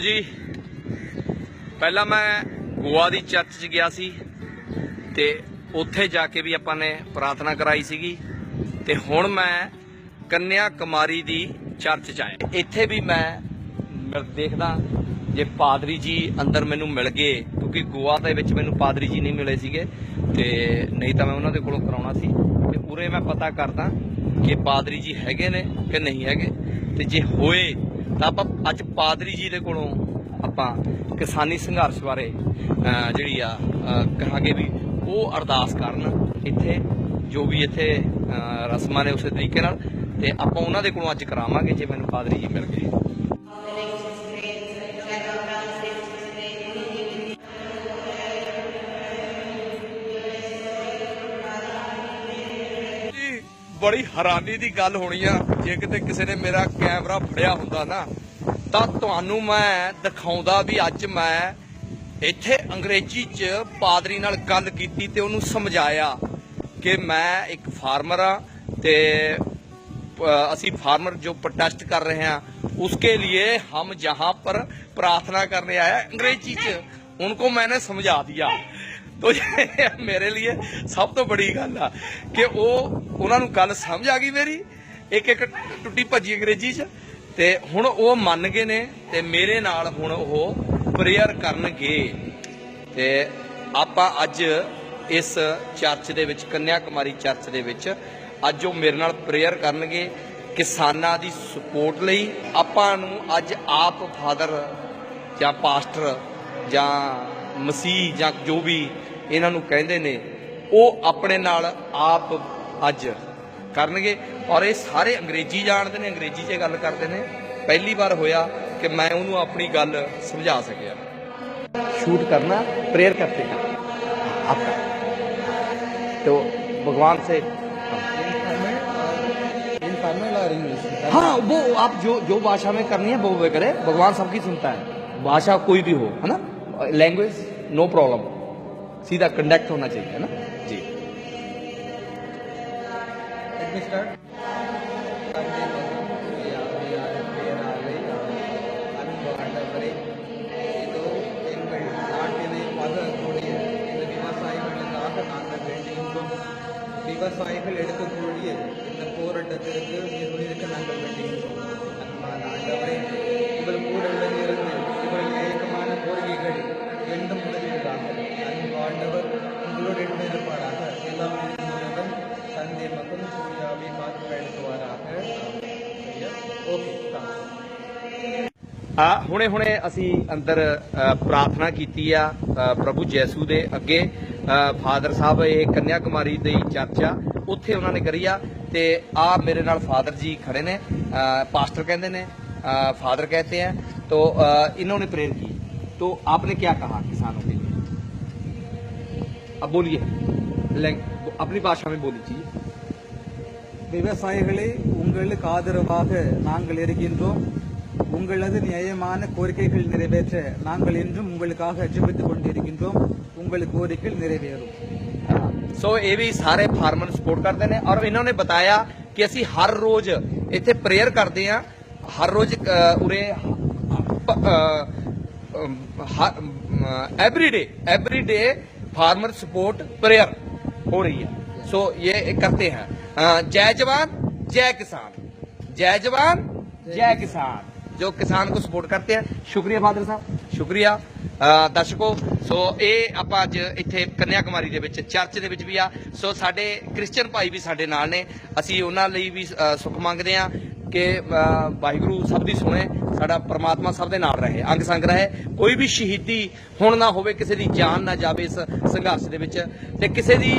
ਜੀ, ਪਹਿਲਾਂ ਮੈਂ ਗੋਆ ਦੀ ਚਰਚ 'ਚ ਗਿਆ ਸੀ ਤੇ ਉੱਥੇ ਜਾ ਕੇ ਵੀ ਆਪਾਂ ਨੇ ਪ੍ਰਾਰਥਨਾ ਕਰਾਈ ਸੀਗੀ ਤੇ ਹੁਣ ਮੈਂ ਕੰਨਿਆ ਕੁਮਾਰੀ ਦੀ ਚਰਚ 'ਚ ਆਇਆ। ਇੱਥੇ ਵੀ ਮੈਂ ਮਿਲ- ਦੇਖਦਾ ਜੇ ਪਾਦਰੀ ਜੀ ਅੰਦਰ ਮੈਨੂੰ ਮਿਲ ਗਏ, ਕਿਉਂਕਿ ਗੋਆ ਦੇ ਵਿੱਚ ਮੈਨੂੰ ਪਾਦਰੀ ਜੀ ਨਹੀਂ ਮਿਲੇ ਸੀਗੇ ਤੇ ਨਹੀਂ ਤਾਂ ਮੈਂ ਉਹਨਾਂ ਦੇ ਕੋਲੋਂ ਕਰਾਉਣਾ ਸੀ। ਤੇ ਉਰੇ ਮੈਂ ਪਤਾ ਕਰਦਾ ਕਿ ਪਾਦਰੀ ਜੀ ਹੈਗੇ ਨੇ ਕਿ ਨਹੀਂ ਹੈਗੇ। ਤੇ ਜੇ ਹੋਏ ਤਾਂ ਆਪਾਂ ਅੱਜ ਪਾਦਰੀ ਜੀ ਦੇ ਕੋਲੋਂ ਆਪਾਂ ਕਿਸਾਨੀ ਸੰਘਰਸ਼ ਬਾਰੇ ਜਿਹੜੀ ਆ ਕਹਾਂਗੇ ਵੀ ਉਹ ਅਰਦਾਸ ਕਰਨ ਇੱਥੇ, ਜੋ ਵੀ ਇੱਥੇ ਰਸਮਾਂ ਨੇ ਉਸੇ ਤਰੀਕੇ ਨਾਲ ਤੇ ਆਪਾਂ ਉਹਨਾਂ ਦੇ ਕੋਲੋਂ ਅੱਜ ਕਰਾਵਾਂਗੇ, ਜੇ ਮੈਨੂੰ ਪਾਦਰੀ ਜੀ ਮਿਲ ਗਏ। ਬੜੀ ਹੈਰਾਨੀ ਦੀ ਗੱਲ ਹੋਣੀ ਆ ਜੇ ਕਿਤੇ ਕਿਸੇ ਨੇ ਮੇਰਾ ਕੈਮਰਾ ਫੜਿਆ ਹੁੰਦਾ ਨਾ ਤਾਂ ਤੁਹਾਨੂੰ ਮੈਂ ਦਿਖਾਉਂਦਾ ਵੀ ਅੱਜ ਮੈਂ ਇੱਥੇ ਅੰਗਰੇਜ਼ੀ 'ਚ ਪਾਦਰੀ ਨਾਲ ਗੱਲ ਕੀਤੀ ਤੇ ਉਹਨੂੰ ਸਮਝਾਇਆ ਕਿ ਮੈਂ ਇੱਕ ਫਾਰਮਰ ਆ ਤੇ अ, ਅਸੀਂ फार्मर जो प्रोटेस्ट कर रहे हैं उसके लिए हम जहां पर प्रार्थना करने आए हैं, अंग्रेजी च उनको मैंने समझा दिया ਤੋ ਮੇਰੇ ਲਈ ਸਭ ਤੋਂ ਬੜੀ ਗੱਲ ਆ ਕਿ ਉਹ ਉਹਨਾਂ ਨੂੰ ਗੱਲ ਸਮਝ ਆ ਗਈ ਮੇਰੀ। ਇੱਕ ਇੱਕ ਟੁੱਟੀ ਭੱਜੀ ਅੰਗਰੇਜ਼ੀ 'ਚ ਤੇ ਹੁਣ ਉਹ ਮੰਨ ਗਏ ਨੇ ਤੇ ਮੇਰੇ ਨਾਲ ਹੁਣ ਉਹ ਪ੍ਰੇਅਰ ਕਰਨਗੇ। ਤੇ ਆਪਾਂ ਅੱਜ ਇਸ ਚਰਚ ਦੇ ਵਿੱਚ ਕੰਨਿਆ ਕੁਮਾਰੀ ਚਰਚ ਦੇ ਵਿੱਚ ਅੱਜ ਉਹ ਮੇਰੇ ਨਾਲ ਪ੍ਰੇਅਰ ਕਰਨਗੇ ਕਿਸਾਨਾਂ ਦੀ ਸਪੋਰਟ ਲਈ। ਆਪਾਂ ਨੂੰ ਅੱਜ ਆਪ ਫਾਦਰ ਜਾਂ ਪਾਸਟਰ ਜਾਂ ਮਸੀਹ ਜਾਂ ਜੋ ਵੀ ਇਹਨਾਂ ਨੂੰ ਕਹਿੰਦੇ ਨੇ ਉਹ ਆਪਣੇ ਨਾਲ ਆਪ ਅੱਜ ਕਰਨਗੇ ਔਰ ਇਹ ਸਾਰੇ ਅੰਗਰੇਜ਼ੀ ਜਾਣਦੇ ਨੇ ਅੰਗਰੇਜ਼ੀ 'ਚ ਗੱਲ ਕਰਦੇ ਨੇ ਪਹਿਲੀ ਵਾਰ ਹੋਇਆ ਕਿ ਮੈਂ ਉਹਨੂੰ ਆਪਣੀ ਗੱਲ ਸਮਝਾ ਸਕਿਆ शूट करना प्रेयर करते हैं आपका तो भगवान से इनफॉर्मल और इंग्लिश हाँ वो आप जो जो भाषा में करनी है वो वे करे भगवान सबकी सुनता है भाषा कोई भी हो है ना लैंग्वेज नो प्रॉब्लम सीधा कंडक्ट होना चाहिए है ना जी Let me start. ಇದು எங்கள் நாட்டினை வளரக்கூடிய இந்த விவசாயிகளுக்காக நாங்கள் வேண்டுகின்றோம் விவசாயிகள் எடுக்கக்கூடிய இந்த போராட்டத்திற்கு நீர்வழிக்க நாங்கள் வேண்டுகின்றோம் ਆ ਹੁਣੇ ਹੁਣੇ ਅਸੀਂ ਅੰਦਰ ਅ, ਪ੍ਰਾਰਥਨਾ ਕੀਤੀ ਆ ਅ, ਪ੍ਰਭੂ ਜੈਸੂ ਦੇ ਅੱਗੇ ਫਾਦਰ ਸਾਹਿਬ ਇਹ ਕੰਨਿਆ ਕੁਮਾਰੀ ਦੀ ਚਰਚ ਆ ਉੱਥੇ ਉਹਨਾਂ ਨੇ ਕਰੀ ਆ ਤੇ ਆ ਮੇਰੇ ਨਾਲ ਫਾਦਰ ਜੀ ਖੜੇ ਨੇ ਅ, ਪਾਸਟਰ ਕਹਿੰਦੇ ਨੇ फादर कहते हैं तो अ, इन्होंने प्रेयर की तो आपने क्या कहा किसानों के लिए अब बोलिए लैंग- अपनी भाषा में बोलीजिए விவசாயிகளை உங்களுக்கு ஆதரவாக நாங்கள் இருக்கின்றோம் உங்களது நியாயமான கோரிக்கைகள் நிறைவேற்ற நாங்கள் என்றும் உங்களுக்காக ஜெபித்துக் கொண்டிருக்கின்றோம். உங்கள் கோரிக்கைகள் நிறைவேறும். ਸੋ ਇਹ ਵੀ ਸਾਰੇ ਫਾਰਮਰ ਸਪੋਰਟ ਕਰਦੇ ਨੇ ਔਰ ਇਹਨਾਂ ਨੇ ਬਤਾਇਆ ਕਿ ਅਸੀਂ ਹਰ ਰੋਜ਼ ਇੱਥੇ ਪ੍ਰੇਅਰ ਕਰਦੇ ਆ ਹਰ ਰੋਜ਼ ਉਰੇ every day every day farmer support prayer ਹੋ ਰਹੀ ਹੈ। ਸੋ ਇਹ ਕਰਤੇ ਹਾਂ। ਜੈ ਜਵਾਨ, ਜੈ ਕਿਸਾਨ। ਜੈ ਜਵਾਨ, ਜੈ ਕਿਸਾਨ। जय किसान ਜੋ ਕਿਸਾਨ को ਸਪੋਰਟ करते हैं ਸ਼ੁਕਰੀਆ ਫਾਦਰ ਸਾਹਿਬ ਸ਼ੁਕਰੀਆ ਅ, ਦਰਸ਼ਕੋ ਸੋ ਇਹ ਆਪਾਂ ਅੱਜ ਇੱਥੇ ਕੰਨਿਆ ਕੁਮਾਰੀ ਦੇ ਵਿੱਚ ਚਰਚ ਦੇ ਵਿੱਚ ਵੀ ਆ ਸੋ ਸਾਡੇ ਕ੍ਰਿਸਚੀਅਨ ਭਾਈ ਵੀ ਸਾਡੇ ਨਾਲ ਨੇ ਅਸੀਂ ਉਹਨਾਂ ਲਈ ਵੀ ਅ, ਸੁੱਖ ਮੰਗਦੇ ਆ ਕਿ ਅ, ਵਾਹਿਗੁਰੂ ਸਭ ਦੀ ਸੁਣੇ ਸਾਡਾ ਪ੍ਰਮਾਤਮਾ ਸਭ ਦੇ ਨਾਲ ਰਹੇ ਅੰਗ ਸੰਗ ਰਹੇ ਕੋਈ ਵੀ ਸ਼ਹੀਦੀ ਹੁਣ ਨਾ ਹੋਵੇ ਕਿਸੇ ਦੀ ਜਾਨ ਨਾ ਜਾਵੇ ਇਸ ਸੰਘਰਸ਼ ਦੇ ਵਿੱਚ ਤੇ ਕਿਸੇ ਦੀ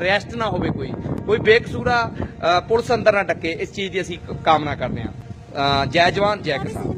ਰੈਸਟ ਨਾ ਹੋਵੇ ਕੋਈ ਕੋਈ ਬੇਕਸੂਰਾ ਅ, ਪੁਲਿਸ ਅੰਦਰ ਨਾ ਟੱਕੇ ਇਸ ਚੀਜ਼ ਦੀ ਅਸੀਂ ਕਾਮਨਾ ਕਰਦੇ ਹਾਂ ਅ, ਜੈ ਜਵਾਨ ਜੈ ਕਿਸਾਨ।